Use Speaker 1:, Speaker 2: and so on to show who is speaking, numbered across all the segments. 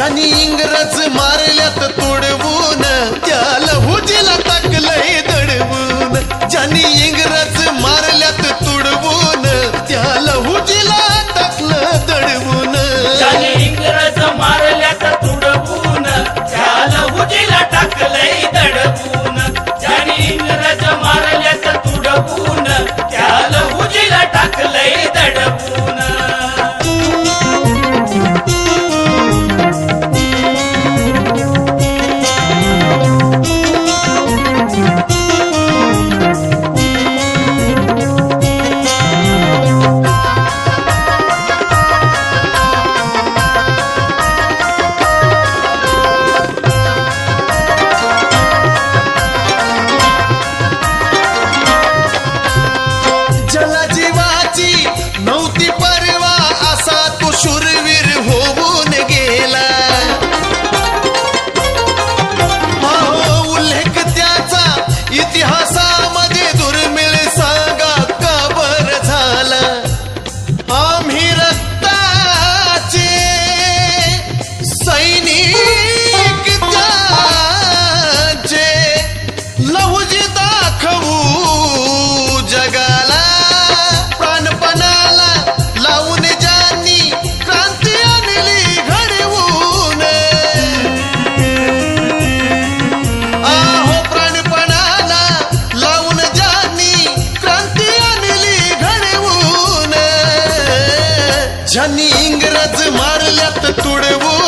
Speaker 1: शनी इंग्रज मारल्यात ज्यांनी इंग्रज मारल्यात तुडवू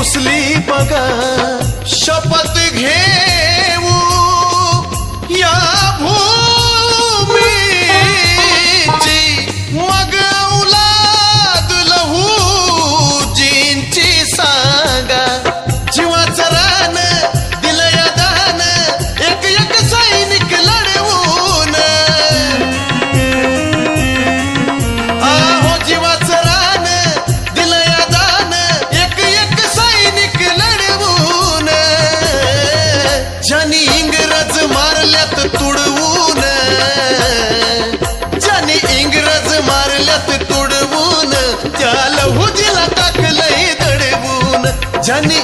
Speaker 1: कुसली पगा
Speaker 2: शपथ घेर केल्यात तुडवून
Speaker 1: त्या लहुजीला टाकलंय दडवून. ज्यांनी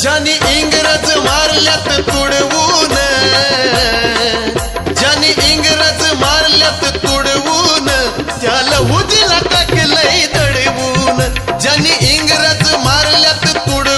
Speaker 1: ज्यानी इंग्रज मारल्यात तुडवून ज्यानी इंग्रज मारल्यात तुडवून त्याला हुजीला टाकलंय दडवून. ज्यानी इंग्रज मारल्यात तुडवून